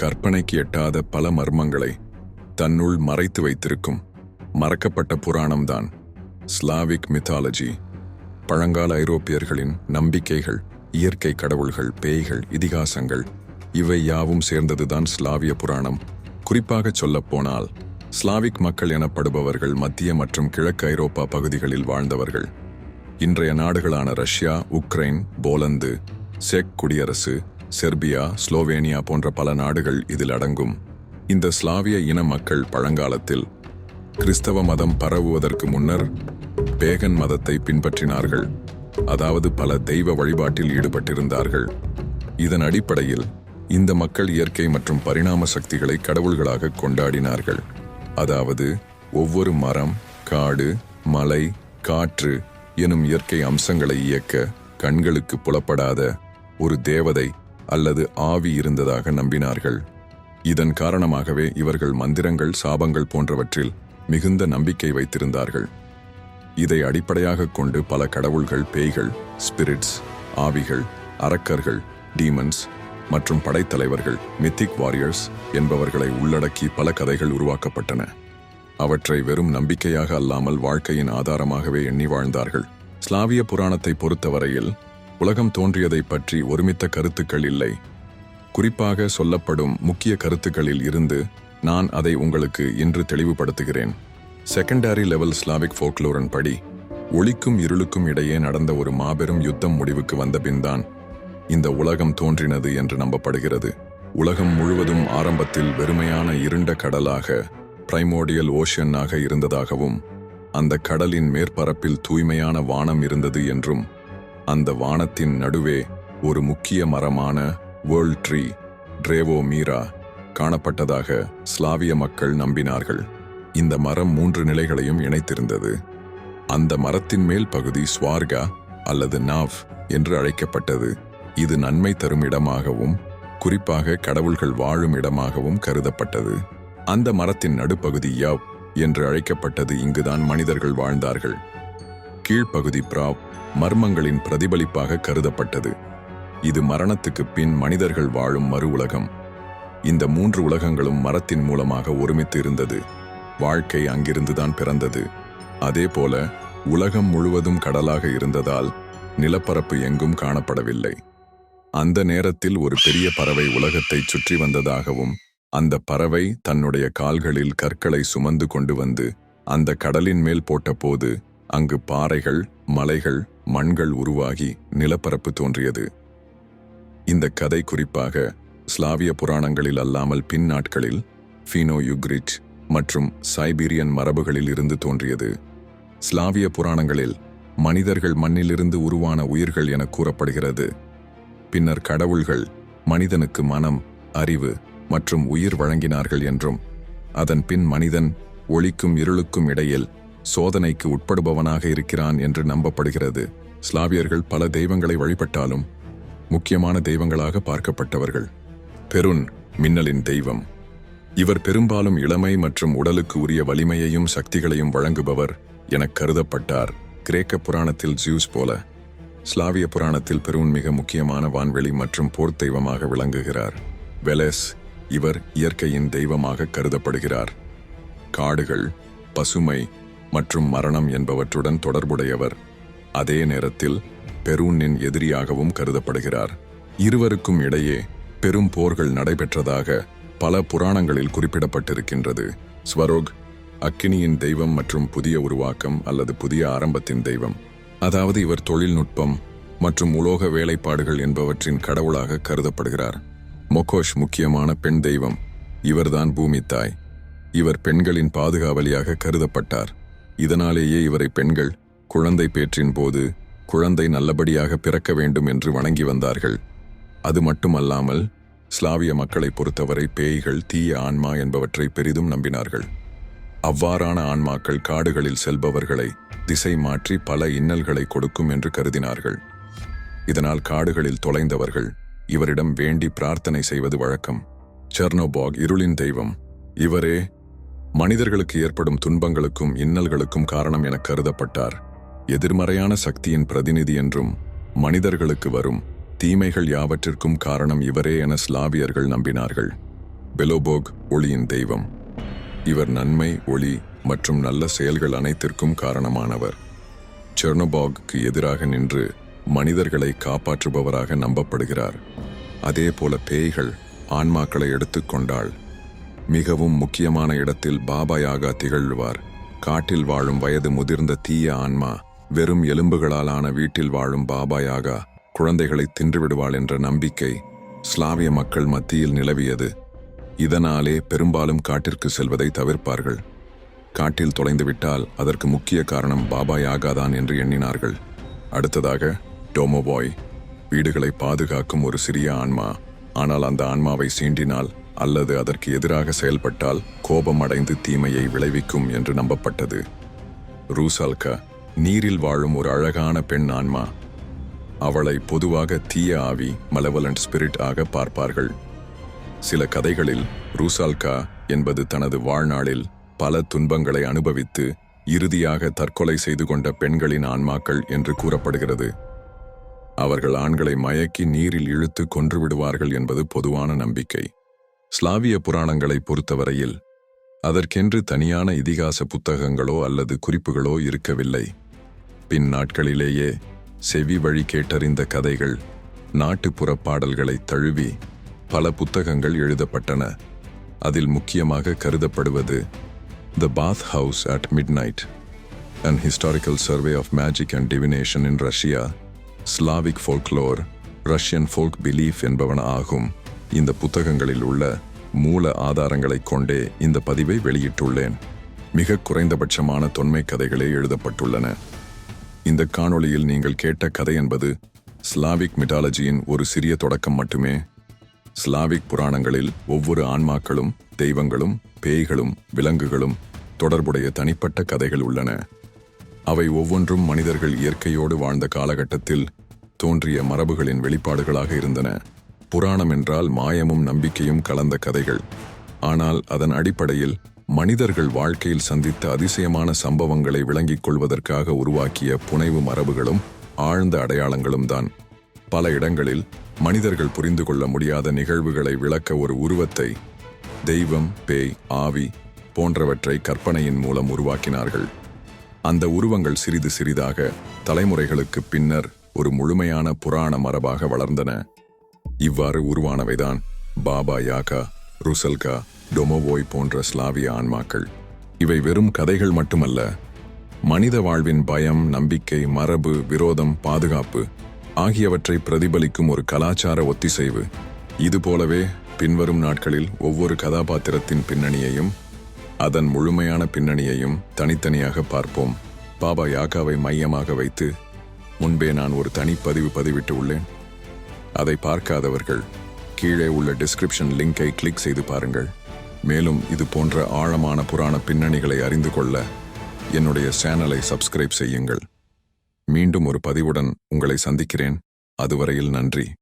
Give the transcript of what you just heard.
கற்பனைக்கு எட்டாத பல மர்மங்களை தன்னுள் மறைத்து வைத்திருக்கும் மறக்கப்பட்ட புராணம்தான் ஸ்லாவிக் மித்தாலஜி பழங்கால ஐரோப்பியர்களின் நம்பிக்கைகள் இயற்கை கடவுள்கள் பேய்கள் இதிகாசங்கள் இவை யாவும் சேர்ந்ததுதான் ஸ்லாவிய புராணம். குறிப்பாக சொல்லப்போனால் ஸ்லாவிக் மக்கள் எனப்படுபவர்கள் மத்திய மற்றும் கிழக்கு ஐரோப்பா பகுதிகளில் வாழ்ந்தவர்கள். இன்றைய நாடுகளான ரஷ்யா உக்ரைன் போலந்து செக் குடியரசு செர்பியா ஸ்லோவேனியா போன்ற பல நாடுகள் இதில் அடங்கும். இந்த ஸ்லாவிய இன மக்கள் பழங்காலத்தில் கிறிஸ்தவ மதம் பரவுவதற்கு முன்னர் பேகன் மதத்தை பின்பற்றினார்கள். அதாவது பல தெய்வ வழிபாட்டில் ஈடுபட்டிருந்தார்கள். இதன் அடிப்படையில் இந்த மக்கள் இயற்கை மற்றும் பரிணாம சக்திகளை கடவுள்களாக கொண்டாடினார்கள். அதாவது ஒவ்வொரு மரம் காடு மலை காற்று எனும் இயற்கை அம்சங்களை இயக்க கண்களுக்கு புலப்படாத ஒரு தேவதை அல்லது ஆவி இருந்ததாக நம்பினார்கள். இதன் காரணமாகவே இவர்கள் மந்திரங்கள் சாபங்கள் போன்றவற்றில் மிகுந்த நம்பிக்கை வைத்திருந்தார்கள். இதை அடிப்படையாக கொண்டு பல கடவுள்கள் பேய்கள் ஸ்பிரிட்ஸ் ஆவிகள் அரக்கர்கள் டீமன்ஸ் மற்றும் படைத்தலைவர்கள் மித்திக் வாரியர்ஸ் என்பவர்களை உள்ளடக்கி பல கதைகள் உருவாக்கப்பட்டன. அவற்றை வெறும் நம்பிக்கையாக அல்லாமல் வாழ்க்கையின் ஆதாரமாகவே எண்ணி வாழ்ந்தார்கள். ஸ்லாவிய புராணத்தை பொறுத்தவரையில் உலகம் தோன்றியதைப் பற்றி ஒருமித்த கருத்துக்கள் இல்லை. குறிப்பாக சொல்லப்படும் முக்கிய கருத்துக்களில் இருந்து நான் அதை உங்களுக்கு இன்று தெளிவுபடுத்துகிறேன். செகண்டரி லெவல் ஸ்லாவிக் ஃபோக்லோரன் படி ஒளிக்கும் இருளுக்கும் இடையே நடந்த ஒரு மாபெரும் யுத்தம் முடிவுக்கு வந்த பின்தான் இந்த உலகம் தோன்றினது என்று நம்பப்படுகிறது. உலகம் முழுவதும் ஆரம்பத்தில் வெறுமையான இருண்ட கடலாக பிரைமோடியல் ஓஷனாக இருந்ததாகவும் அந்த கடலின் மேற்பரப்பில் தூய்மையான வானம் இருந்தது என்றும் அந்த வானத்தின் நடுவே ஒரு முக்கிய மரமான வேர்ல்ட் ட்ரீ ட்ரேவோ மீரா காணப்பட்டதாக ஸ்லாவிய மக்கள் நம்பினார்கள். இந்த மரம் மூன்று நிலைகளையும் இணைத்திருந்தது. அந்த மரத்தின் மேல் பகுதி ஸ்வார்கா அல்லது நாவ் என்று அழைக்கப்பட்டது. இது நன்மை தரும் இடமாகவும் குறிப்பாக கடவுள்கள் வாழும் இடமாகவும் கருதப்பட்டது. அந்த மரத்தின் நடுப்பகுதி யவ் என்று அழைக்கப்பட்டது இங்குதான் மனிதர்கள் வாழ்ந்தார்கள். கீழ்ப்பகுதி பிராவ் மர்மங்களின் பிரதிபலிப்பாக கருதப்பட்டது. இது மரணத்துக்கு பின் மனிதர்கள் வாழும் மறு உலகம். இந்த மூன்று உலகங்களும் மரத்தின் மூலமாக ஒருமித்து இருந்தது. வாழ்க்கை அங்கிருந்துதான் பிறந்தது. அதேபோல உலகம் முழுவதும் கடலாக இருந்ததால் நிலப்பரப்பு எங்கும் காணப்படவில்லை. அந்த நேரத்தில் ஒரு பெரிய பறவை உலகத்தைச் சுற்றி வந்ததாகவும் அந்த பறவை தன்னுடைய கால்களில் கற்களை சுமந்து கொண்டு வந்து அந்த கடலின் மேல் போட்டபோது அங்கு பாறைகள் மலைகள் மண்கள் உருவாகி நிலப்பரப்பு தோன்றியது. இந்த கதை குறிப்பாக ஸ்லாவிய புராணங்களில் அல்லாமல் பின் நாட்களில் ஃபீனோ யுக்ரிட் மற்றும் சைபீரியன் மரபுகளில் இருந்து தோன்றியது. ஸ்லாவிய புராணங்களில் மனிதர்கள் மண்ணிலிருந்து உருவான உயிர்கள் என கூறப்படுகிறது. பின்னர் கடவுள்கள் மனிதனுக்கு மனம் அறிவு மற்றும் உயிர் வழங்கினார்கள் என்றும் அதன் பின் மனிதன் ஒளிக்கும் இருளுக்கும் இடையில் சோதனைக்கு உட்படுபவனாக இருக்கிறான் என்று நம்பப்படுகிறது. ஸ்லாவியர்கள் பல தெய்வங்களை வழிபட்டாலும் முக்கியமான தெய்வங்களாக பார்க்கப்பட்டவர்கள். பெருன் மின்னலின் தெய்வம். இவர் பெரும்பாலும் இளமை மற்றும் உடலுக்கு உரிய வலிமையையும் சக்திகளையும் வழங்குபவர் எனக் கருதப்பட்டார். கிரேக்க புராணத்தில் ஜியூஸ் போல ஸ்லாவிய புராணத்தில் பெருன் மிக முக்கியமான வான்வெளி மற்றும் போர் தெய்வமாக விளங்குகிறார். வெலஸ் இவர் இயற்கையின் தெய்வமாக கருதப்படுகிறார். காடுகள் பசுமை மற்றும் மரணம் என்பவற்றுடன் தொடர்புடையவர். அதே நேரத்தில் பெரூனின் எதிரியாகவும் கருதப்படுகிறார். இருவருக்கும் இடையே பெரும் போர்கள் நடைபெற்றதாக பல புராணங்களில் குறிப்பிடப்பட்டிருக்கின்றது. ஸ்வரோக் அக்கினியின் தெய்வம் மற்றும் புதிய உருவாக்கம் அல்லது புதிய ஆரம்பத்தின் தெய்வம். அதாவது இவர் தொழில்நுட்பம் மற்றும் உலோக வேலைப்பாடுகள் என்பவற்றின் கடவுளாக கருதப்படுகிறார். மொகோஷ் முக்கியமான பெண் தெய்வம். இவர்தான் பூமி தாய் இவர் பெண்களின் பாதுகாவலியாக கருதப்பட்டார். இதனாலேயே இவரை பெண்கள் குழந்தை பேற்றின் போது குழந்தை நல்லபடியாக பிறக்க வேண்டும் என்று வணங்கி வந்தார்கள். அது மட்டுமல்லாமல் ஸ்லாவிய மக்களை பொறுத்தவரை பேய்கள் தீய ஆன்மா என்பவற்றை பெரிதும் நம்பினார்கள். அவ்வாறான ஆன்மாக்கள் காடுகளில் செல்பவர்களை திசை மாற்றி பல இன்னல்களை கொடுக்கும் என்று கருதினார்கள். இதனால் காடுகளில் தொலைந்தவர்கள் இவரிடம் வேண்டி பிரார்த்தனை செய்வது வழக்கம். செர்னோபாக் இருளின் தெய்வம். இவரே மனிதர்களுக்கு ஏற்படும் துன்பங்களுக்கும் இன்னல்களுக்கும் காரணம் என கருதப்பட்டார். எதிர்மறையான சக்தியின் பிரதிநிதி என்றும் மனிதர்களுக்கு வரும் தீமைகள் யாவற்றிற்கும் காரணம் இவரே என ஸ்லாவியர்கள் நம்பினார்கள். பெலோபோக் ஒளியின் தெய்வம். இவர் நன்மை ஒளி மற்றும் நல்ல செயல்கள் அனைத்திற்கும் காரணமானவர். செர்னோபாக்கு எதிராக நின்று மனிதர்களை காப்பாற்றுபவராக நம்பப்படுகிறார். அதே போல பேய்கள் ஆன்மாக்களை எடுத்துக்கொண்டாள் மிகவும் முக்கியமான இடத்தில் பாபாயாகா திகழ்வார். காட்டில் வாழும் வயது முதிர்ந்த தீய ஆன்மா வெறும் எலும்புகளால் ஆன வீட்டில் வாழும் பாபா யாகா குழந்தைகளை தின்றுவிடுவாள் என்ற நம்பிக்கை ஸ்லாவிய மக்கள் மத்தியில் நிலவியது. இதனாலே பெரும்பாலும் காட்டிற்கு செல்வதை தவிர்ப்பார்கள். காட்டில் தொலைந்துவிட்டால் அதற்கு முக்கிய காரணம் பாபா யாகாதான் என்று எண்ணினார்கள். அடுத்ததாக டோமோபாய் வீடுகளை பாதுகாக்கும் ஒரு சிறிய ஆன்மா. ஆனால் அந்த ஆன்மாவை சீண்டினால் அல்லது அதற்கு எதிராக செயல்பட்டால் கோபம் அடைந்து தீமையை விளைவிக்கும் என்று நம்பப்பட்டது. ரூசால்கா நீரில் வாழும் ஒரு அழகான பெண் ஆன்மா. அவளை பொதுவாக தீய ஆவி மலவலண்ட் ஸ்பிரிட் ஆக பார்ப்பார்கள். சில கதைகளில் ரூசால்கா என்பது தனது வாழ்நாளில் பல துன்பங்களை அனுபவித்து இறுதியாக தற்கொலை செய்து கொண்ட பெண்களின் ஆன்மாக்கள் என்று கூறப்படுகிறது. அவர்கள் ஆண்களை மயக்கி நீரில் இழுத்து கொன்றுவிடுவார்கள் என்பது பொதுவான நம்பிக்கை. ஸ்லாவிய புராணங்களை பொறுத்தவரையில் அதற்கென்று தனியான இதிகாச புத்தகங்களோ அல்லது குறிப்புகளோ இருக்கவில்லை. பின் நாட்களிலேயே செவி வழி கேட்டறிந்த கதைகள் நாட்டுப்புற பாடல்களை தழுவி பல புத்தகங்கள் எழுதப்பட்டன. அதில் முக்கியமாக கருதப்படுவது the bath house at midnight and historical survey of magic and divination in Russia Slavic folklore Russian folk belief என்பவன ஆகும். இந்த புத்தகங்களில் உள்ள மூல ஆதாரங்களைக் கொண்டே இந்த பதிவை வெளியிட்டுள்ளேன். மிக குறைந்தபட்சமான தொன்மை கதைகளே எழுதப்பட்டுள்ளன. இந்த காணொளியில் நீங்கள் கேட்ட கதை என்பது ஸ்லாவிக் மிட்டாலஜியின் ஒரு சிறிய தொடக்கம் மட்டுமே. ஸ்லாவிக் புராணங்களில் ஒவ்வொரு ஆன்மாக்களும் தெய்வங்களும் பேய்களும் விலங்குகளும் தொடர்புடைய தனிப்பட்ட கதைகள் உள்ளன. அவை ஒவ்வொன்றும் மனிதர்கள் இயற்கையோடு வாழ்ந்த காலகட்டத்தில் தோன்றிய மரபுகளின் வெளிப்பாடுகளாக இருந்தன. புராணம் என்றால் மாயமும் நம்பிக்கையும் கலந்த கதைகள். ஆனால் அதன் அடிப்படையில் மனிதர்கள் வாழ்க்கையில் சந்தித்த அதிசயமான சம்பவங்களை விளங்கிக் கொள்வதற்காக உருவாக்கிய புனைவு மரபுகளும் ஆழ்ந்த அடையாளங்களும் தான். பல இடங்களில் மனிதர்கள் புரிந்து கொள்ள முடியாத நிகழ்வுகளை விளக்க ஒரு உருவத்தை தெய்வம் பேய் ஆவி போன்றவற்றை கற்பனையின் மூலம் உருவாக்கினார்கள். அந்த உருவங்கள் சிறிது சிறிதாக தலைமுறைகளுக்கு பின்னர் ஒரு முழுமையான புராண மரபாக வளர்ந்தன. இவ்வாறு உருவானவைதான் பாபா யாகா ருசல்கா டொமோவோய் போன்ற ஸ்லாவிய ஆன்மாக்கள். இவை வெறும் கதைகள் மட்டுமல்ல மனித வாழ்வின் பயம் நம்பிக்கை மரபு விரோதம் பாதுகாப்பு ஆகியவற்றை பிரதிபலிக்கும் ஒரு கலாச்சார ஒத்திசைவு. இதுபோலவே பின்வரும் நாட்களில் ஒவ்வொரு கதாபாத்திரத்தின் பின்னணியையும் அதன் முழுமையான பின்னணியையும் தனித்தனியாக பார்ப்போம். பாபா யாகாவை மையமாக வைத்து முன்பே நான் ஒரு தனிப்பதிவு பதிவிட்டு உள்ளேன். அதை பார்க்காதவர்கள் கீழே உள்ள டிஸ்கிரிப்ஷன் லிங்கை கிளிக் செய்து பாருங்கள். மேலும் இது போன்ற ஆழமான புராண பின்னணிகளை அறிந்து கொள்ள என்னுடைய சேனலை சப்ஸ்கிரைப் செய்யுங்கள். மீண்டும் ஒரு பதிவுடன் உங்களை சந்திக்கிறேன். அதுவரையில் நன்றி.